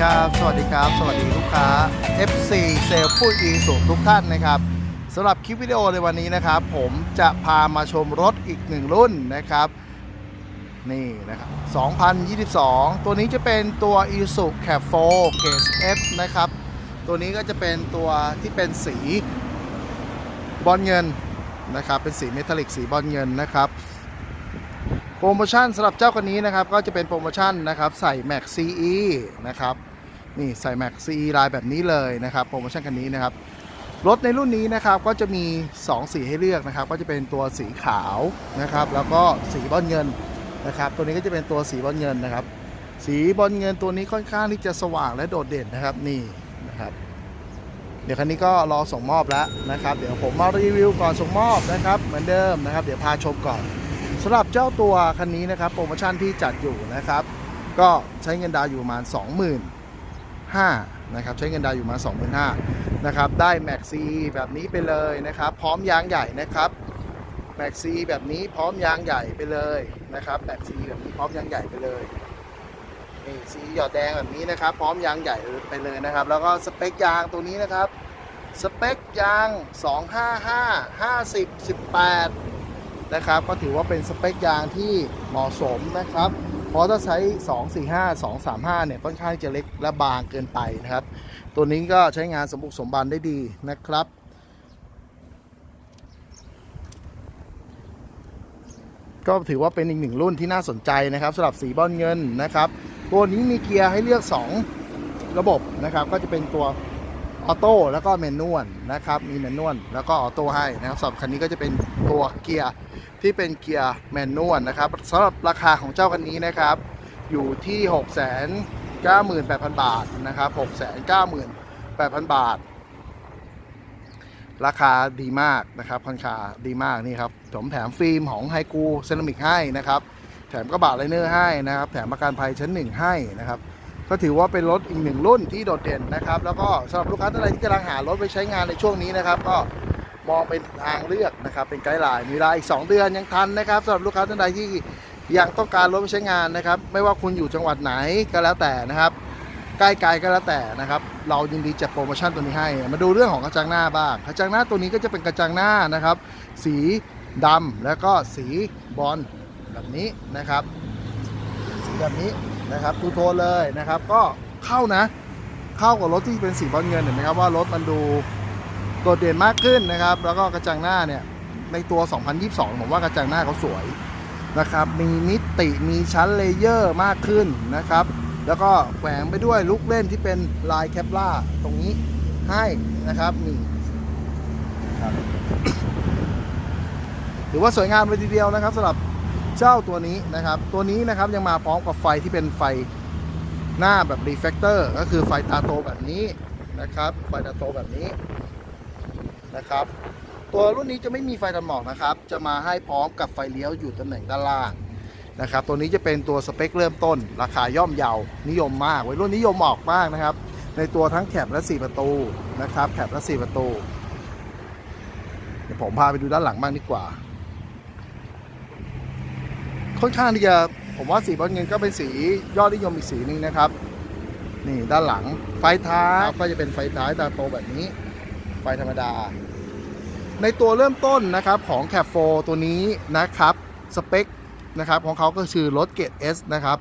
ครับ สวัสดีครับ สวัสดีลูกค้า FC เซลล์ผู้อีสูงทุกท่านนะครับสำหรับคลิปวิดีโอในวันนี้นะครับ ผมจะพามาชมรถอีกหนึ่งรุ่นนะครับ นี่นะครับ 2022 ตัวนี้จะเป็นตัว i s u Cap 4 Case F นะครับ ตัวนี้ก็จะเป็นตัวที่เป็นสีบอลเงินนะครับ เป็นสีเมทัลลิกสีบอลเงินนะครับ รโมชั่นสำหรับเจ้าคันนี้นะครับ ก็จะเป็นโปรโมชั่นนะครับ ใส่ Max CE นะครับนี่ใส่ Max CE ลายแบบนี้เลยนะครับโปรโมชั่นคันนี้นะครับรถในรุ่นนี้นะครับก็จะมี 2 สีให้เลือกนะครับ ก็จะเป็นตัวสีขาวนะครับ แล้วก็สีบอลเงินนะครับ ตัวนี้ก็จะเป็นตัวสีบอลเงินนะครับ สีบอลเงินตัวนี้ค่อนข้างที่จะสว่างและโดดเด่นนะครับนี่นะครับ เดี๋ยวคันนี้ก็รอส่งมอบแล้วนะครับ เดี๋ยวผมมารีวิวก่อนส่งมอบนะครับ เหมือนเดิมนะครับ เดี๋ยวพาชมก่อน สำหรับเจ้าตัวคันนี้นะครับโปรโมชั่นที่จัดอยู่นะครับ ก็ใช้เงินดาวอยู่ประมาณ 25,000นะครับใช้เงินดาวอยู่ประมาณ25,000นะครับได้แม็กซีแบบนี้ไปเลยนะครับ พร้อมยางใหญ่นะครับแม็กซีแบบนี้พร้อมยางใหญ่ไปเลยนะครับแม็กซีแบบนี้พร้อมยางใหญ่ไปเลยนี่สีหยอดแดงแบบนี้นะครับ พร้อมยางใหญ่ไปเลยนะครับ แล้วก็สเปคยางตัวนี้นะครับสเปคยาง 255 50 18 นะครับ ก็ถือว่าเป็นสเปคยางที่เหมาะสมนะครับ เพราะถ้าใช้ 245 235 เนี่ยค่อนข้างจะเล็กและบางเกินไปนะครับ ตัวนี้ก็ใช้งานสมบุกสมบันได้ดีนะครับก็ถือว่าเป็นอีกหนึ่งรุ่นที่น่าสนใจนะครับสำหรับสีบอลเงินนะครับ ตัวนี้มีเกียร์ให้เลือก 2 ระบบนะครับ ก็จะเป็นตัวออโต้แล้วก็แมนนวลนะครับ มีแมนนวลแล้วก็ออโต้ให้นะครับสำหรับคันนี้ก็จะเป็นตัวเกียร์ ที่เป็นเกียร์แมนนวลนะครับสำหรับราคาของเจ้าคันนี้นะครับ อยู่ที่ 6 9 8 0 0 0 บาทนะครับ 6 9 8 0 0 0 บาท ราคาดีมากนะครับค่อนข้างดีมากนี่ครับผมแถมฟิล์มของไฮกูเซรามิกให้นะครับ แถมกระบะไลเนอร์ให้นะครับ แถมประกันภัยชั้นหนึ่งให้นะครับก็ถือว่าเป็นรถอีกหนึ่งรุ่นที่โดดเด่นนะครับ แล้วก็สำหรับลูกค้าท่านใดที่กำลังหารถไปใช้งานในช่วงนี้นะครับ ก็ มองเป็นทางเลือกนะครับเป็นไกด์ไลน์มีเวลาอีก 2 เดือนยังทันนะครับสำหรับลูกค้าท่านใดที่ยังต้องการรถใช้งานนะครับ ไม่ว่าคุณอยู่จังหวัดไหนก็แล้วแต่นะครับใกล้ไกลก็แล้วแต่นะครับ เรายินดีจัดโปรโมชั่นตัวนี้ให้ มาดูเรื่องของกระจังหน้าบ้างกระจังหน้าตัวนี้ก็จะเป็นกระจังหน้านะครับ สีดำแล้วก็สีบอลแบบนี้นะครับ สีแบบนี้นะครับทูโทนเลยนะครับ ก็เข้านะ เข้ากับรถที่เป็นสีบอลเงินเห็นไหมครับว่ารถมันดู โดดเด่นมากขึ้นนะครับ แล้วก็กระจังหน้าเนี่ยในตัว 2022 ผมว่ากระจังหน้าเขาสวยนะครับ มีมิติมีชั้นเลเยอร์มากขึ้นนะครับ แล้วก็แฝงไปด้วยลูกเล่นที่เป็นลายแคปล่าตรงนี้ให้นะครับนี่ครับถือว่าสวยงามเลยทีเดียวนะครับสำหรับเจ้าตัวนี้นะครับ ตัวนี้นะครับยังมาพร้อมกับไฟที่เป็นไฟหน้าแบบรีเฟกเตอร์ก็คือไฟตาโตแบบนี้นะครับ ไฟตาโตแบบนี้ นะครับ ตัวรุ่นนี้จะไม่มีไฟตัดหมอกนะครับ จะมาให้พร้อมกับไฟเลี้ยวอยู่ตำแหน่งด้านล่างนะครับ ตัวนี้จะเป็นตัวสเปคเริ่มต้น ราคาย่อมเยานิยมมากวัยรุ่นนิยมออกมากนะครับ ในตัวทั้งแคบและ 4 ประตูนะครับแคบและ 4 ประตู เดี๋ยวผมพาไปดูด้านหลังบ้างดีกว่า ค่อนข้างที่จะผมว่าสีบอลเงินก็เป็นสียอดนิยมอีกสีหนึ่งนะครับ นี่ด้านหลังไฟท้ายก็จะเป็นไฟท้ายตาโตแบบนี้ ไฟธรรมดา ในตัวเริ่มต้นนะครับของแคปโฟตัวนี้นะครับสเปคนะครับของเขาก็คือรถเกรด S นะครับ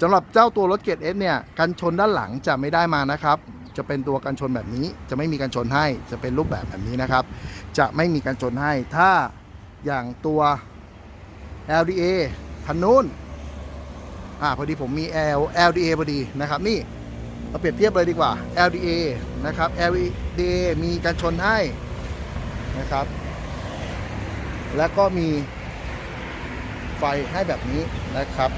สำหรับเจ้าตัวรถเกรด S เนี่ยกันชนด้านหลังจะไม่ได้มานะครับจะเป็นตัวกันชนแบบนี้จะไม่มีกันชนให้จะเป็นรูปแบบแบบนี้นะครับ จะไม่มีกันชนให้ถ้าอย่างตัว LDA คันนู้นอ่าพอดีผมมี L LDA พอดีนะครับนี่เราเปรียบเทียบเลยดีกว่า LDA นะครับ LDA มีการชนให้ นะครับ แล้วก็มีไฟให้แบบนี้นะครับ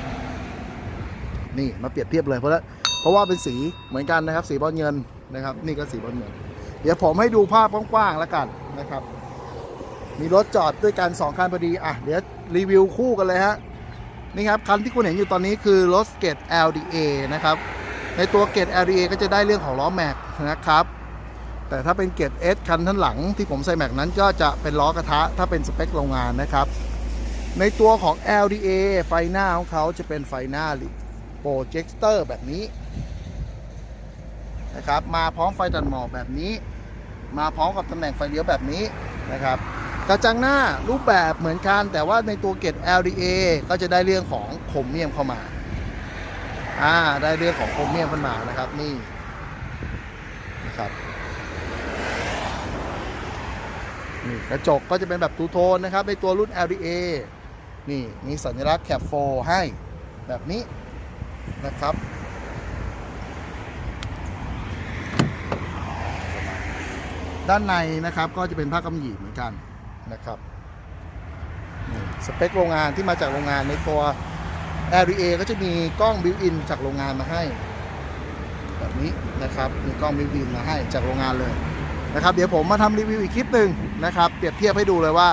นี่มาเปรียบเทียบเลยเพราะเพราะว่าเป็นสีเหมือนกันนะครับ สีบอลเงินนะครับ นี่ก็สีบอลเงิน เดี๋ยวผมให้ดูภาพกว้างๆแล้วกันนะครับ มีรถจอดด้วยกัน2คันพอดีอะเดี๋ยวรีวิวคู่กันเลยฮะนี่ครับคันที่คุณเห็นอยู่ตอนนี้คือรถเกต LDA นะครับ ในตัวเกต LDA ก็จะได้เรื่องของล้อแม็กนะครับ แต่ถ้าเป็นเกต S คันท่านหลังที่ผมใส่แม็กนั้นก็จะเป็นล้อกระทะถ้าเป็นสเปคโรงงานนะครับ ในตัวของ LDA ไฟหน้าของเขาจะเป็นไฟหน้าโปรเจคเตอร์แบบนี้นะครับมาพร้อมไฟตัดหมอกแบบนี้ มาพร้อมกับตำแหน่งไฟเลี้ยวแบบนี้นะครับกระจังหน้ารูปแบบเหมือนกันแต่ว่าในตัวเกต LDA ก็จะได้เรื่องของโครเมียมเข้ามาอ่าได้เรื่องของโครเมียมเข้ามานะครับนี่นะครับ นี่กระจกก็จะเป็นแบบทูโทนนะครับ ในตัวรุ่น LDA นี่มีสัญลักษณ์แคปโฟให้แบบนี้นะครับด้านในนะครับก็จะเป็นผ้ากำหยี่เหมือนกันนะครับสเปคโรงงานที่มาจากโรงงานในตัว LDA ก็จะมีกล้องบิวอินจากโรงงานมาให้ แบบนี้นะครับมีกล้องบิวอินมาให้จากโรงงานเลย นะครับเดี๋ยวผมมาทำรีวิวอีกคลิปหนึ่งนะครับเปรียบเทียบให้ดูเลยว่า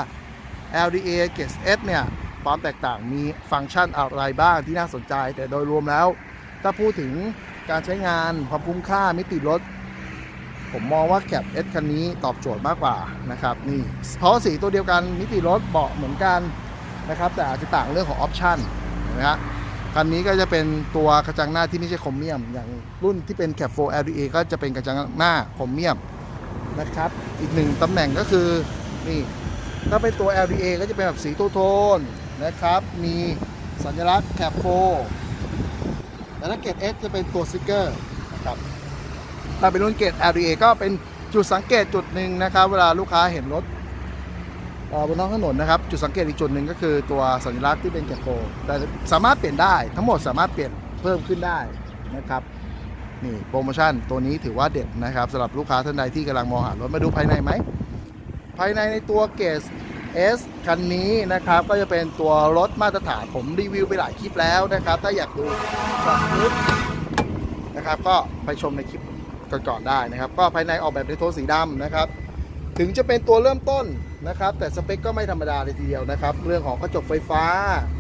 LDA g a t S เนี่ยความแตกต่างมีฟังก์ชันอะไรบ้างที่น่าสนใจ แต่โดยรวมแล้ว ถ้าพูดถึงการใช้งานความคุ้มค่ามิติรถ ผมมองว่าแคป S คันนี้ตอบโจทย์มากกว่านะครับนี่เพราะสีตัวเดียวกันมิติรถเบาะเหมือนกันนะครับแต่อาจจะต่างเรื่องของออปชั่นนะฮะคันนี้ก็จะเป็นตัวกระจังหน้าที่ไม่ใช่คมเมียม อย่างรุ่นที่เป็นแคป 4 LDA ก็จะเป็นกระจังหน้าคมเมียม นะครับ อีกหนึ่งตำแหน่งก็คือนี่ถ้าเป็นตัว LDA ก็จะเป็นแบบสีโทนนะครับ มีสัญลักษณ์แคป4แต่ถ้าเกรด S จะเป็นตัวสติกเกอร์นะครับถ้าเป็นรุ่นเกรด LDA ก็เป็นจุดสังเกตจุดหนึ่งนะครับ เวลาลูกค้าเห็นรถบนท้องถนนนะครับ จุดสังเกตอีกจุดหนึ่งก็คือตัวสัญลักษณ์ที่เป็นแกะโฟแต่สามารถเปลี่ยนได้ทั้งหมดสามารถเปลี่ยนเพิ่มขึ้นได้นะครับ นี่โปรโมชั่นตัวนี้ถือว่าเด็ดนะครับสำหรับลูกค้าท่านใดที่กำลังมองหารถมาดูภายในไหม ภายในในตัวเกส S คันนี้นะครับก็จะเป็นตัวรถมาตรฐานผมรีวิวไปหลายคลิปแล้วนะครับ ถ้าอยากดูช็อตลึกนะครับก็ไปชมในคลิปก่อนๆได้นะครับ ก็ภายในออกแบบในโทนสีดำนะครับ ถึงจะเป็นตัวเริ่มต้นนะครับ แต่สเปคก็ไม่ธรรมดาเลยทีเดียวนะครับ เรื่องของกระจกไฟฟ้า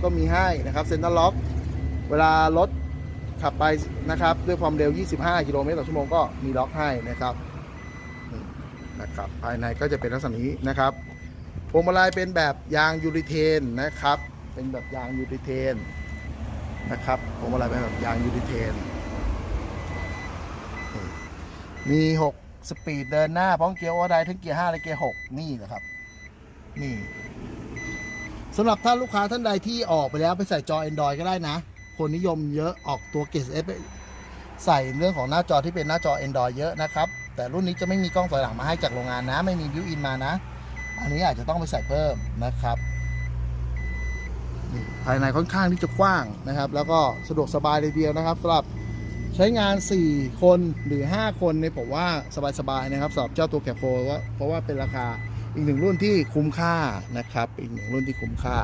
ก็มีให้นะครับเซ็นทรัลล็อก เวลารถ ขับไปนะครับด้วยความเร็ว 25 กิโลเมตรต่อชั่วโมงก็มีล็อกให้นะครับนะครับภายในก็จะเป็นลักษณะนี้นะครับพวงมาลัยเป็นแบบยางยูริเทนนะครับ เป็นแบบยางยูริเทนนะครับพวงมาลัยเป็นแบบยางยูริเทน มี 6 สปีดเดินหน้าพร้อมเกียร์ออไดร์ทั้งเกียร์5และเกียร์6นี่นะครับ นี่สำหรับท่านลูกค้าท่านใดที่ออกไปแล้วไปใส่จอ Android ก็ได้นะ คนนิยมเยอะออกตัวเกสเอสใส่เรื่องของหน้าจอที่เป็นหน้าจอ Android เยอะนะครับ แต่รุ่นนี้จะไม่มีกล้องถอยหลังมาให้จากโรงงานนะ ไม่มีบิวอินมานะ อันนี้อาจจะต้องไปใส่เพิ่มนะครับภายในค่อนข้างที่จะกว้างนะครับ แล้วก็สะดวกสบายเลยเดียวนะครับสำหรับใช้งาน 4 คนหรือ 5 คนเนี่ยผมว่าสบายๆนะครับสำหรับเจ้าตัวแคปโฟเพราะว่าเป็นราคาอีกหนึ่งรุ่นที่คุ้มค่านะครับ อีกหนึ่งรุ่นที่คุ้มค่า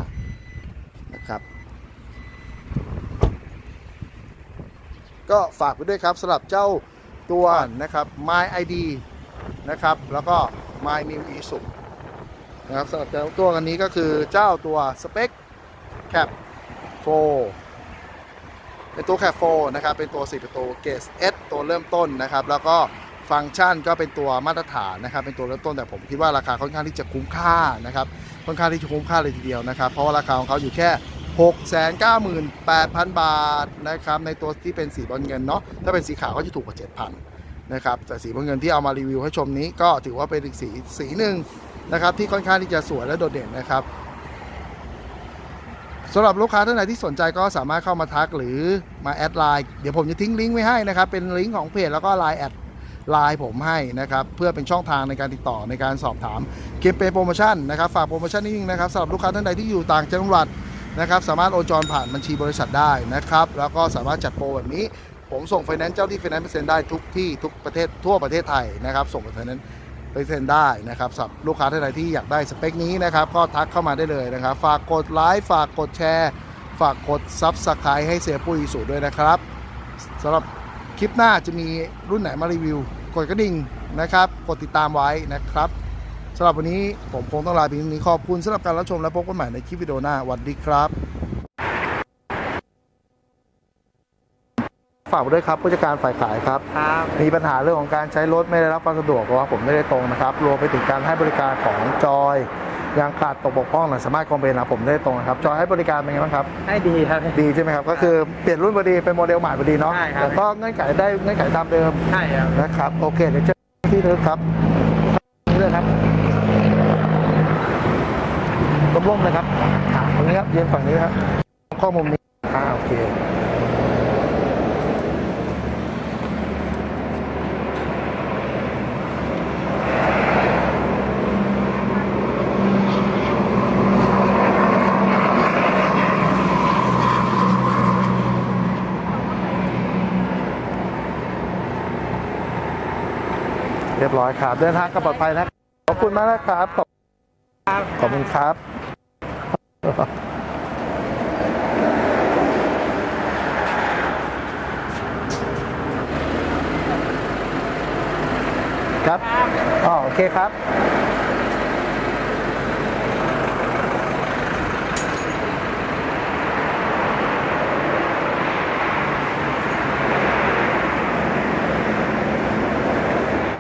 นะครับ ก็ฝากไปด้วยครับสำหรับเจ้าตัวนะครับ My ID นะครับ แล้วก็ My New e s u นะครับสำหรับเจ้าตัวกันนี้ก็คือเจ้าตัว Spec Cap 4เป็นตัวแคปโฟนะครับ เป็นตัว 4 ประตูเกส S ตัวเริ่มต้นนะครับ แล้วก็ฟังก์ชันก็เป็นตัวมาตรฐานนะครับ เป็นตัวเริ่มต้นแต่ผมคิดว่าราคาค่อนข้างที่จะคุ้มค่านะครับ ค่อนข้างที่จะคุ้มค่าเลยทีเดียวนะครับ เพราะว่าราคาของเขาอยู่แค่ 698,000 บาทนะครับในตัวที่เป็นสีบอลเงินเนาะถ้าเป็นสีขาวก็จะถูกกว่า 7,000นะครับแต่สีบอลเงินที่เอามารีวิวให้ชมนี้ก็ถือว่าเป็นอีกสีสีหนึ่งนะครับที่ค่อนข้างที่จะสวยและโดดเด่นนะครับสำหรับลูกค้าท่านไหนที่สนใจก็สามารถเข้ามาทักหรือมาแอดไลน์เดี๋ยวผมจะทิ้งลิงก์ไว้ให้นะครับ เป็นลิงก์ของเพจแล้วก็ไลน์แอดไลน์ผมให้นะครับ เพื่อเป็นช่องทางในการติดต่อในการสอบถามเกมเปย์โปรโมชั่นนะครับ ฝากโปรโมชั่นนิดนึงนะครับสำหรับลูกค้าท่านใดที่อยู่ต่างจังหวัด นะครับสามารถโอนจรผ่านบัญชีบริษัทได้นะครับ แล้วก็สามารถจัดโปรแบบนี้ ผมส่งไฟแนนซ์เจ้าที่ไฟแนนซ์เปอร์เซ็นต์ได้ทุกที่ทุกประเทศทั่วประเทศไทยนะครับ ส่งไฟแนนซ์ไปเซ็นได้นะครับสำหรับลูกค้าท่านใดที่อยากได้สเปคนี้นะครับ ก็ทักเข้ามาได้เลยนะครับ ฝากกดไลค์ฝากกดแชร์ ฝากกดซับสไครต์ให้เสียปุ้ยสูด้วยนะครับสำหรับคลิปหน้าจะมีรุ่นไหนมารีวิว กดกระดิ่งนะครับ กดติดตามไว้นะครับ สำหรับวันนี้ผมคงต้องลาไปที่นี้ขอบคุณสำหรับการรับชมและพบกันใหม่ในคลิปวิดีโอหน้าสวัสดีครับ ฝากไว้ด้วยครับผู้จัดการฝ่ายขายครับ ครับมีปัญหาเรื่องของการใช้รถไม่ได้รับความสะดวกเพราะว่าผมไม่ได้ตรงนะครับรวมไปถึงการให้บริการของจอยยางขาดตกบกพร่องหน่อยสามารถคอมเพลนหาผมได้ตรงนะครับจอยให้บริการเป็นไงบ้างครับ ให้ดีครับ ดีใช่ไหมครับก็คือเปลี่ยนรุ่นพอดีเป็นโมเดลใหม่พอดีเนาะใช่ครับ แต่ก็เงื่อนไขได้เงื่อนไขตามเดิมใช่ครับ นะครับโอเคเดี๋ยวเจอที่เดิมครับนี่เลยครับ ร่มๆเลยครับตรงนี้ครับยืนฝั่งนี้ครับข้อมุมนี้อ่าโอเคเรียบร้อยครับ เดินทางกันปลอดภัยนะ ขอบคุณมากนะครับ ขอบคุณครับ ครับ อ๋อ โอเคครับ